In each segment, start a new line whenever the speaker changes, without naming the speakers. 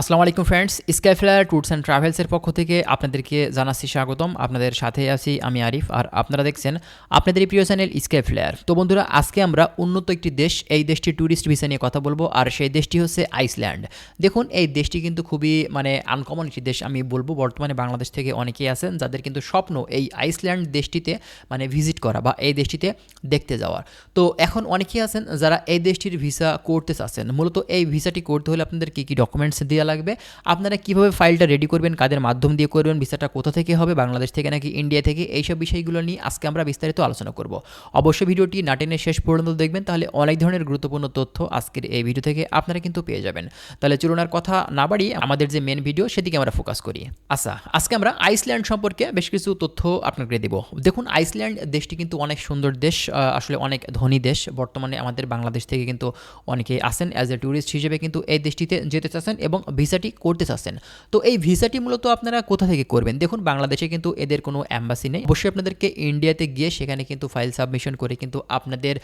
আসসালামু আলাইকুম friends Skyflyer tours and ট্রাভেলসের পক্ষ থেকে আপনাদেরকে জানাচ্ছি স্বাগতম। আপনাদের সাথে আছি আমি আরিফ। আর আপনারা দেখছেন আপনাদের প্রিয় চ্যানেল স্কাইফ্লায়ার তো বন্ধুরা, আজকে আমরা উন্নত একটি দেশ, এই দেশটির ট্যুরিস্ট ভিসা নিয়ে কথা বলব। আর সেই দেশটি হচ্ছে আইসল্যান্ড দেখুন, এই দেশটি কিন্তু খুবই মানে আনকমন একটি দেশ আমি বলব। বর্তমানে বাংলাদেশ থেকে অনেকেই আছেন যাদের কিন্তু স্বপ্ন এই আইসল্যান্ড দেশটিতে মানে ভিজিট করা বা এই দেশটিতে দেখতে যাওয়ার। তো এখন অনেকেই আছেন যারা এই দেশটির ভিসা করতে চাচ্ছেন। মূলত এই ভিসাটি করতে হলে আপনাদের কী কী ডকুমেন্টস দেওয়া লাগবে। আপনারা কীভাবে ফাইলটা রেডি করবেন, কাদের মাধ্যম দিয়ে করবেন ভিসাটা কোথা থেকে হবে, বাংলাদেশ থেকে নাকি ইন্ডিয়া থেকে, এইসব বিষয়গুলো নিয়ে আজকে আমরা বিস্তারিত আলোচনা করব। অবশ্যই ভিডিওটি নাটেনের শেষ পর্যন্ত দেখবেন, তাহলে অনেক ধরনের গুরুত্বপূর্ণ তথ্য আজকের এই ভিডিও থেকে আপনারা কিন্তু পেয়ে যাবেন। তাহলে চলুন কথা না বাড়িয়ে আমাদের যে মেন ভিডিও সেদিকে আমরা ফোকাস করি। আচ্ছা আজকে আমরা আইসল্যান্ড সম্পর্কে বেশ কিছু তথ্য আপনাকে দেব। দেখুন আইসল্যান্ড দেশটি কিন্তু অনেক সুন্দর দেশ আসলে অনেক ধনী দেশ। বর্তমানে আমাদের বাংলাদেশ থেকে কিন্তু অনেকেই আসেন অ্যাজ এ ট্যুরিস্ট হিসেবে কিন্তু এই দেশটিতে যেতে চাচ্ছেন এবং ভিসাটি করতে চাচ্ছেন। তো এই ভিসাটি মূলত আপনারা কোথা থেকে করবেন? দেখুন, বাংলাদেশে কিন্তু এদের কোনো অ্যাম্বাসি নেই। অবশ্যই আপনাদেরকে ইন্ডিয়াতে গিয়ে সেখানে কিন্তু ফাইল সাবমিশন করে কিন্তু আপনাদের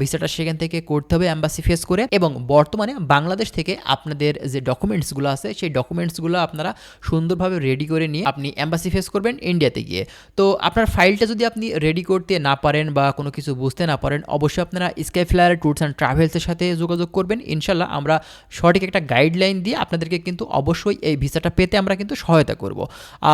ভিসাটা সেখান থেকে করতে হবে অ্যাম্বাসি ফেস করে। এবং বর্তমানে বাংলাদেশ থেকে আপনাদের যে ডকুমেন্টসগুলো আছে, সেই ডকুমেন্টসগুলো আপনারা সুন্দরভাবে রেডি করে নিয়ে আপনি অ্যাম্বাসি ফেস করবেন ইন্ডিয়াতে গিয়ে। তো আপনার ফাইলটা যদি আপনি রেডি করতে না পারেন বা কোনো কিছু বুঝতে না পারেন, অবশ্যই আপনারা স্কাই ফ্লায়ার ট্যুরস অ্যান্ড ট্রাভেলসের সাথে যোগাযোগ করবেন। ইনশাল্লাহ আমরা সঠিক একটা গাইডলাইন দিয়ে আপনাদেরকে কিন্তু অবশ্যই এই ভিসাটা পেতে আমরা কিন্তু সহায়তা করব।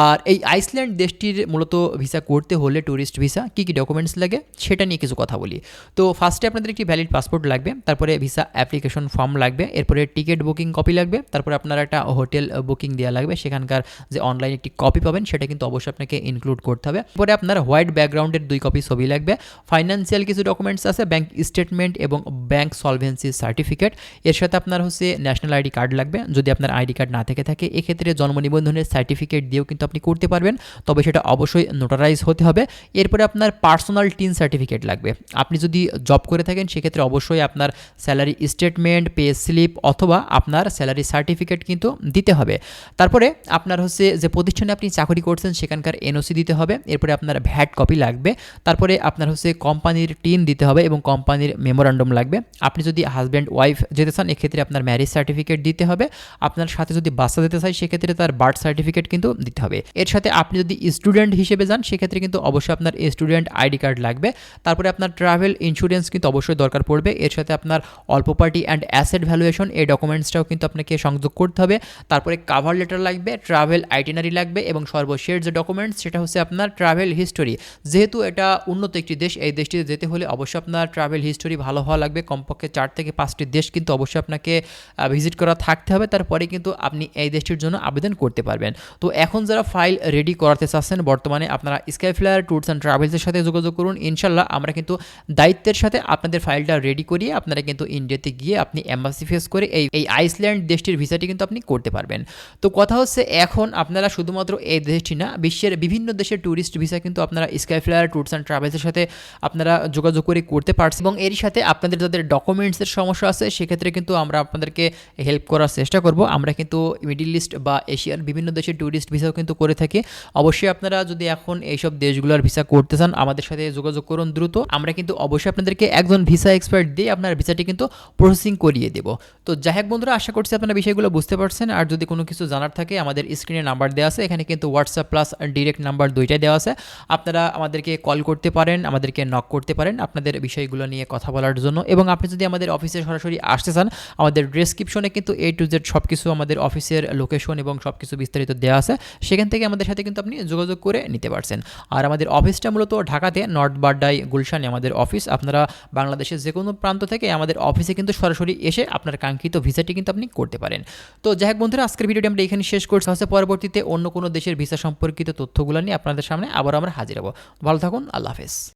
আর এই আইসল্যান্ড দেশটির মূলত ভিসা করতে হলে ট্যুরিস্ট ভিসা, কী কী ডকুমেন্টস লাগে সেটা নিয়ে কিছু কথা বলি। তো ফার্স্টে আপনাদের একটি ভ্যালিড পাসপোর্ট লাগবে, তারপরে ভিসা অ্যাপ্লিকেশন ফর্ম লাগবে, এরপরে টিকিট বুকিং কপি লাগবে, তারপরে আপনার একটা হোটেল বুকিং দেওয়া লাগবে, সেখানকার যে অনলাইন একটি কপি পাবেন সেটা কিন্তু অবশ্যই আপনাকে ইনক্লুড করতে হবে। পরে আপনার হোয়াইট ব্যাকগ্রাউন্ডের দুই কপি ছবি লাগবে ফাইন্যান্সিয়াল কিছু ডকুমেন্টস আছে ব্যাংক স্টেটমেন্ট এবং ব্যাংক সলভেন্সি সার্টিফিকেট এর সাথে আপনার হচ্ছে ন্যাশনাল আইডি কার্ড লাগবে, যদি আপনার আইডি কার্ড না থেকে থাকে, এক্ষেত্রে জন্ম নিবন্ধনের সার্টিফিকেট দিয়েও কিন্তু আপনি করতে পারবেন। তবে সেটা অবশ্যই নোটারাইজ হতে হবে। এরপরে আপনার পার্সোনাল টিন সার্টিফিকেট লাগবে। আপনি যদি জব করে থাকেন, সেক্ষেত্রে অবশ্যই আপনার স্যালারি স্টেটমেন্ট পে স্লিপ অথবা আপনার স্যালারি সার্টিফিকেট কিন্তু দিতে হবে। তারপরে আপনার হচ্ছে যে প্রতিষ্ঠানে আপনি চাকরি করছেন, সেখানকার এনওসি দিতে হবে। এরপরে আপনার ভ্যাট কপি লাগবে। তারপরে আপনার হচ্ছে কোম্পানির টিন দিতে হবে এবং কোম্পানির মেমোরান্ডম লাগবে। আপনি যদি হাজব্যান্ড ওয়াইফ যেতে চান, এক্ষেত্রে আপনার ম্যারেজ সার্টিফিকেট দিতে হবে। আপনার সাথে যদি বাচ্চা যেতে চাই সেক্ষেত্রে তার বার্থ সার্টিফিকেট কিন্তু দিতে হবে। এর সাথে আপনি যদি স্টুডেন্ট হিসেবে যান, সেক্ষেত্রে কিন্তু অবশ্যই আপনার স্টুডেন্ট আইডি কার্ড লাগবে। তারপরে আপনার ট্রাভেল ইন্স্যুরেন্স কিন্তু অবশ্যই দরকার পড়বে। এর সাথে আপনার অল্প পার্টি অ্যান্ড অ্যাসেট ভ্যালুয়েশন এই ডকুমেন্টসটাও কিন্তু আপনাকে সংযোগ করতে হবে। তারপরে কাভার লেটার লাগবে ট্রাভেল আইটিনারি লাগবে এবং সর্বশেষ যে ডকুমেন্টস সেটা হচ্ছে আপনার ট্রাভেল হিস্টোরি যেহেতু এটা উন্নত একটি দেশ, এই দেশটিতে যেতে হলে অবশ্যই আপনার ট্রাভেল হিস্টোরি ভালো হওয়া লাগবে। কমপক্ষে চার থেকে পাঁচটি দেশ কিন্তু অবশ্যই আপনাকে ভিজিট করা থাকতে হবে। তারপরে কিন্তু আপনি এই দেশটির জন্য আবেদন করতে পারবেন। তো এখন যারা ফাইল রেডি করাতে চাচ্ছেন, বর্তমানে আপনারা স্কাইফ্লায়ার ট্যুরস অ্যান্ড ট্রাভেলসের সাথে যোগাযোগ করুন। ইনশাল্লাহ আমরা কিন্তু দায়িত্বের সাথে আপনাদের ফাইলটা রেডি করিয়ে আপনারা কিন্তু ইন্ডিয়াতে গিয়ে আপনি অ্যাম্বাসি ফেস করে এই এই আইসল্যান্ড দেশটির ভিসাটি কিন্তু আপনি করতে পারবেন। তো কথা হচ্ছে এখন আপনারা শুধুমাত্র এই দেশটি না, বিশ্বের বিভিন্ন দেশের ট্যুরিস্ট ভিসা কিন্তু আপনারা স্কাইফ্লায়ার ট্যুরস অ্যান্ড ট্রাভেলসের সাথে আপনারা যোগাযোগ করে করতে পারছেন এবং এর সাথে আপনাদের যাদের ডকুমেন্টসের সমস্যা আছে, সেক্ষেত্রে কিন্তু আমরা আপনাদেরকে হেল্প করার চেষ্টা করব। আমরা কিন্তু মিডিল ইস্ট বা এশিয়ার বিভিন্ন দেশের ট্যুরিস্ট ভিসাও কিন্তু করে থাকি। অবশ্যই আপনারা যদি এখন এইসব দেশগুলোর ভিসা করতে চান, আমাদের সাথে যোগাযোগ করুন দ্রুত। আমরা কিন্তু অবশ্যই আপনাদেরকে একজন ভিসা এক্সপার্ট দিয়ে আপনার ভিসাটি কিন্তু প্রসেসিং করিয়ে দেব। তো যাই হোক বন্ধুরা, আশা করছি আপনারা বিষয়গুলো বুঝতে পারছেন। আর যদি কোনো কিছু জানার থাকে, আমাদের স্ক্রিনে নাম্বার দেওয়া আছে। এখানে কিন্তু হোয়াটসঅ্যাপ প্লাস ডিরেক্ট নাম্বার দুইটাই দেওয়া আছে। আপনারা আমাদেরকে কল করতে পারেন, আমাদেরকে নক করতে পারেন আপনাদের বিষয়গুলো নিয়ে কথা বলার জন্য। এবং আপনি যদি আমাদের অফিসে সরাসরি আসতে চান, আমাদের ডেসক্রিপশনে কিন্তু এ টু জেড সব কিছু আমাদের অফিসের লোকেশন এবং সব কিছু বিস্তারিত দেওয়া আছে, সেখান থেকে আমাদের সাথে কিন্তু আপনি যোগাযোগ করে নিতে পারছেন। আর আমাদের অফিসটা মূলত ঢাকাতে নর্থ বাড্ডাই গুলশানে আমাদের অফিস আপনারা বাংলাদেশের যে কোনো প্রান্ত থেকে আমাদের অফিসে কিন্তু সরাসরি এসে আপনার কাঙ্ক্ষিত ভিসাটি কিন্তু আপনি করতে পারেন। তো যাই হোক বন্ধুরা, আজকের ভিডিওটি আমরা এখানে শেষ করছি। হচ্ছে পরবর্তীতে অন্য কোনো দেশের ভিসা সম্পর্কিত তথ্যগুলো নিয়ে আপনাদের সামনে আবার আমরা হাজির হব। ভালো থাকুন, আল্লাহ হাফেজ।